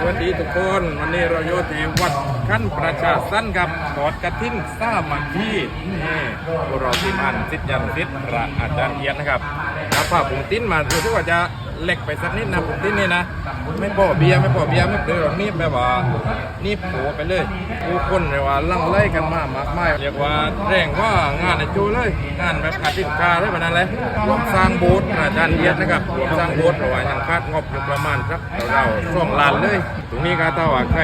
สวัสดีทุกคน วันนี้เราอยู่ที่วัดขั้นประชาสั้นกับกอดกระทิ้นสามัคคีนี่พวกเราทีมงานสิทธิ์ยันสิทธิ์พระอาจารย์เอียดนะครับแล้วพาผมติ้นมาดูที่ว่าจะ เล็กไปสักนิดนะผมติ้นนี่นะ ไม่พอเบียร์ไม่พอเบียร์ไม่เปลือกนี่แบบว่านี่โผล่ไปเลยผู้คนเรียกว่าลั่งไล่กันมามากมายเรียกว่าแรงว่างานในจูเลยงานแบบอาทิตย์กาเลยแบบนั้นเลยรวมสร้างโบสถ์อาจารย์เอียดนะครับรวมสร้างโบสถ์เราไว่ายังคาดงบอยู่ประมาณสักเราสองล้านเลย ตรงนี้ก็ถ้าว่าใคร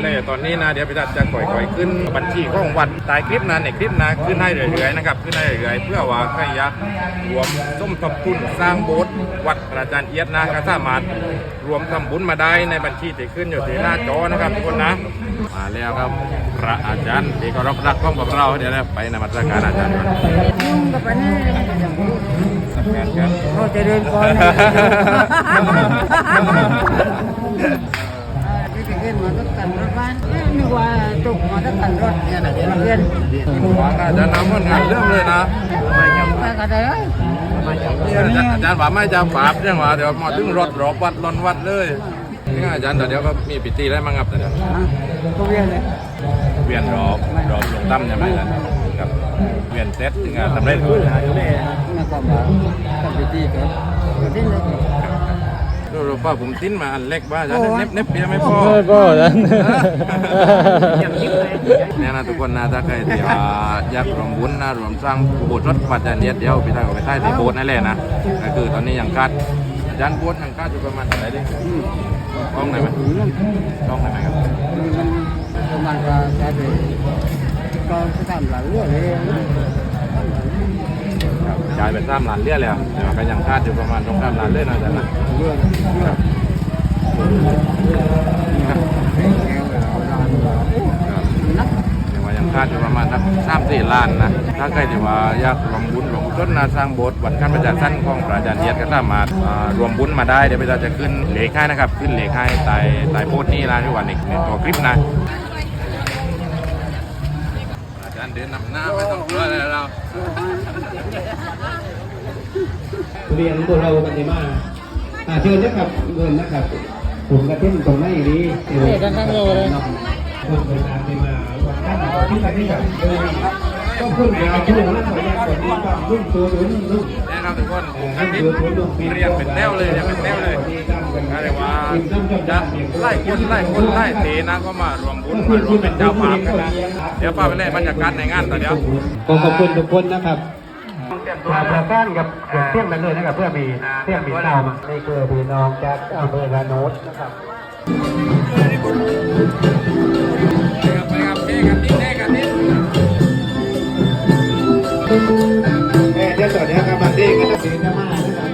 เล่ตอนนี้นะเดี๋ยวพี่ตัดจะก่อยๆขึ้นบัญชีของวัดตายคลิปนั้นในคลิปนะขึ้นให้เรื่อยๆนะครับขึ้นให้เรื่อยๆเพื่อว่าใครอยากรวมส้มทบทุนสร้างโบสถ์วัดอาจารย์อียดนะก็สามารถรวมทำบุญมาได้ในบัญชีที่ขึ้นอยู่ที่หน้าจอนะครับทุกคนนะ มาแล้วครับพระอาจารย์ที่เคารพรักของพวกเราเดี๋ยวนะไปนมัสการอาจารย์ก่อนยุ่งกับอันนี้สักการกันเขาจะเดินก่อนนะที่จะขึ้นมาต้องกันรถบ้านนึกว่าตกมาต้องกันรถเนี่ยนะเรียนวางอาจารย์น้ำมันงานเริ่มเลยนะมากันเลย นี่อาจารย์อาจารย์ว่าไม่จะฝาบเรื่องว่าเดี๋ยวมาถึงรถรอบวัดลอนวัดเลยนี่อาจารย์แต่เดี๋ยวก็มีพิธีอะไรมั่งครับแต่เดี๋ยวก็เรียนเลยเวียนรอบรอบหลวงตั้มใช่ไหมอาจารย์ครับเวียนเซตถึงจะสำเร็จนี่ความหมายกับพิธีก่อนพิธีเลย เราเราป้าผมติ้นมาอันเล็กบ้าอาจารย์เน็บเน็บเพียไม่พอไม่ก็นั้นเนี่ยนะทุกคนนะถ้าใครที่ว่าอยากรวมบุญนะรวมสร้างโบสถ์วัดปัจจันเนียดเดียวพี่ตาก็ไปใต้ที่โบสถ์นั่นแหละนะก็คือตอนนี้ยังคาดอาจารย์โบสถ์ยังคาดอยู่ประมาณเท่าไหร่ดิกล้องไหนไหมกล้องไหนไหมครับมันประมาณว่าจะไปก็ทำหลังเรื่องเลยครับ จ่ายไปสามล้านเรียแล้วแต่ว่าก็ยังคาดอยู่ประมาณสองสามล้านเรื่อยนะอาจารย์นะเรื่องเรื่องครับนักแต่ว่ายังคาดอยู่ประมาณสักสามสี่ล้านนะถ้าใครที่ว่าอยากรวมบุญรวมกุศลนะสร้างโบสถ์วัดขั้นประจักษ์สั้นของพระอาจารย์เนียดก็สามารถรวมบุญมาได้เดี๋ยวพี่ตาจะขึ้นเลขให้นะครับ ขึ้นเลขให้ใต้ใต้โพสต์นี้นะที่ว่าในในตัวคลิปนะอาจารย์เดินนำหน้าไม่ต้องกลัวเลยเรา เรียนตัวเรากันดีมากอ่าเชิญนะครับเงินนะครับผมกระเทียมตรงไหนนี้เดี๋ยวตั้งโลเลยคุณเป็นอาร์ติมาวันนั้นที่ไหนที่ไหนก็คุณยาวช่วงนั้นขออนุญาตกดนี้ก็รุ่นตัวรุ่นรุ่นเนี่ยครับทุกคนอาทิตย์เรียนเป็นแนวเลยเรียนเป็นแนวเลยก็เลยว่าจะไล่คนไล่คนไล่เทนะก็มารวมบุญมารวมเป็นเจ้าภาพกันนะเดี๋ยวพาไปเล่นบรรยากาศในงานต่อเดี๋ยวขอขอบคุณทุกคนนะครับ มาประสานกับเพื่อนกันเลยนะครับเพื่อมีเพื่อนมีเต้ามานี่คือพี่น้องจากอำเภอระโนดนะครับเนี่ยเดี๋ยวต่อเดี๋ยวครับมาดีกันนะดีนะมานะครับ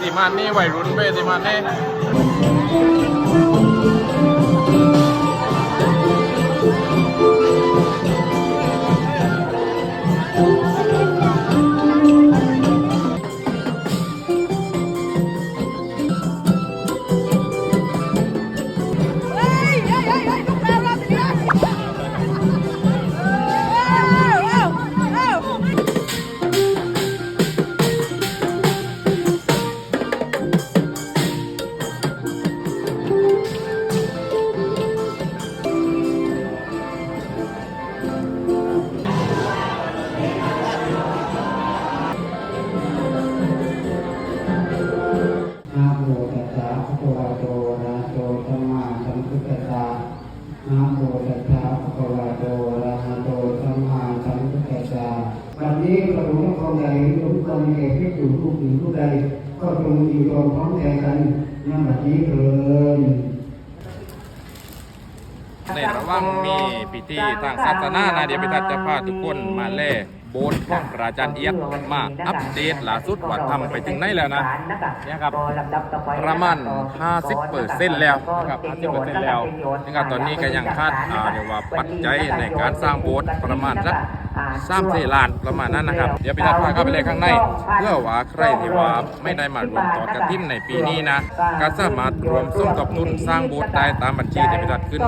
สีมันนี่วัยรุ่นเว้ยสีมันนี่ นี้พระองค์ทรงใดทุกคนเอกที่อยู่ทุกหญิงทุกใดก็จงอยู่ตรงพร้อมใจกันนั่งแบบนี้เถิดในระหว่างมีพิธีทางศาสนานะเดี๋ยวพี่ทัศน์จะพาทุกคนมาเล่โบสถ์ของพระอาจารย์เอียดมาอัปเดตล่าสุดว่าทำไปถึงไหนแล้วนะเนี่ยครับประมาณ 50เปอร์เซ็นต์แล้วนะครับ50เปอร์เซ็นต์แล้วนะครับตอนนี้ก็ยังคาดเรียกว่าปัจจัยในการสร้างโบสถ์ประมาณสักสามสี่ล้านประมาณนั้นนะครับ เดี๋ยวพี่ทัดพาเข้าไปเลยข้างใน เพื่อว่าใครที่ว่าไม่ได้มารวมจอดกระทิ้นในปีนี้นะก็สามารถรวมสมทบทุนสร้างโบสถ์ได้ตามบัญชีที่พี่ทัดขึ้น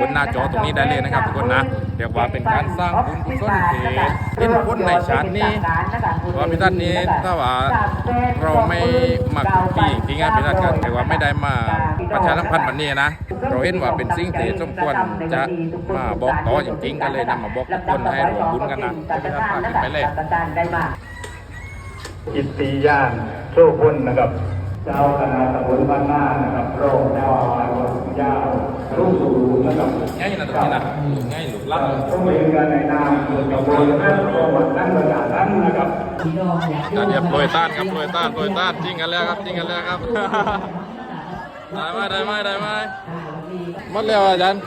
บนหน้าจอตรงนี้ได้เลยนะครับทุกคนนะเรียกว่าเป็นการสร้างบุญกุศลที่เป็นผลในชาตินี้ว่าพิทัศน์นี้ถ้าว่าเราไม่มาปีจริงๆอะพิทัศน์ก็ถือว่าไม่ได้มาประชาสัมพันธ์วันนี้นะเราเห็นว่าเป็นสิ่งที่สมควรจะมาบอกต่อจริงๆก็เลยนำมาบอกทุกคนให้ร่วมบุญกันนะเดี๋ยวพิทัศน์พาขึ้นไปเลยอิติยานโชคุนนะครับ เจ้าคณะตำบลบ้านนานะครับรองเจ้าอาวาสวัดยาวรุ่งสูงนะครับง่ายนะตรงนี้นะง่ายหลุดลับต้องเรียนกันในนามตำบลและประวัติตั้งประกาศนั้นนะครับการเดียบโปรยต้านครับโปรยต้านโปรยต้านจริงกันแล้วครับจริงกันแล้วครับได้ไหมได้ไหมได้ไหมหมดแล้วอาจารย์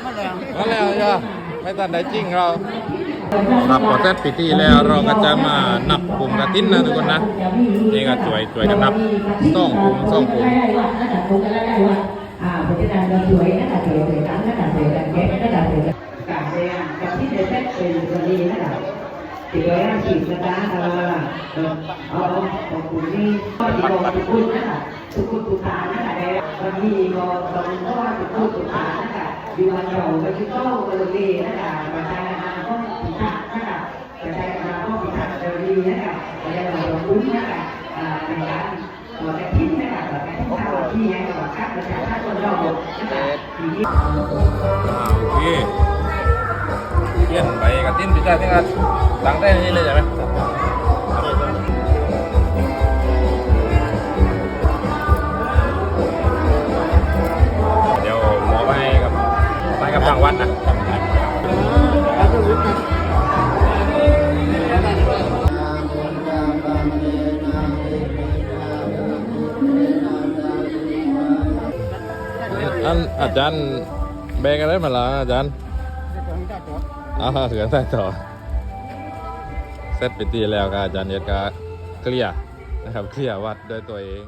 หมดแล้วจ้ะไม่ตันได้จริงเรา ครับพอเสร็จพิธีแล้วเราก็จะมานับกลุ่มกระตินนะทุกคนนะนี่ก็ช่วยช่วยกันนับซ่องกลุ่มซ่องกลุ่มอ่าเพราะฉะนั้นเราสวยนะคะสวยสวยกันนะคะสวยกันแก้นะคะสวยกันการเรียนกับที่เด็กเป็นคนดีนะคะติดไว้ห้าสิบนะคะเอาเอาของคุณนี่ก็ดีกว่าทุกคนนะคะทุกคนทุกทานะคะแต่วันนี้ก็ตองก็ทุกคนทุกทานะคะอยู่วันเราไปที่โต๊ะกันเลยนะคะประชานก็ผิดพลาดนะคะประชาชนก็ผิด พลาดเลยนะคะแต่เราคุ้นนะคะในการเราจะทิ้งนะคะเราจะทิ้งข้าวที่ยังกับกาวประชาชนเรานะคะทีนี้อ่าโอเคเปลี่ยนไปกระตินพิจารณาตั้งแต่นี้เลยใช่ไหม อาจารย์แบกอะไรมาล่ะอาจารย์อ๋อเสือใส่ต่อเสร็จไปตีแล้วก็อาจารย์เนียก็เคลียร์นะครับเคลียร์วัดด้วยตัวเอง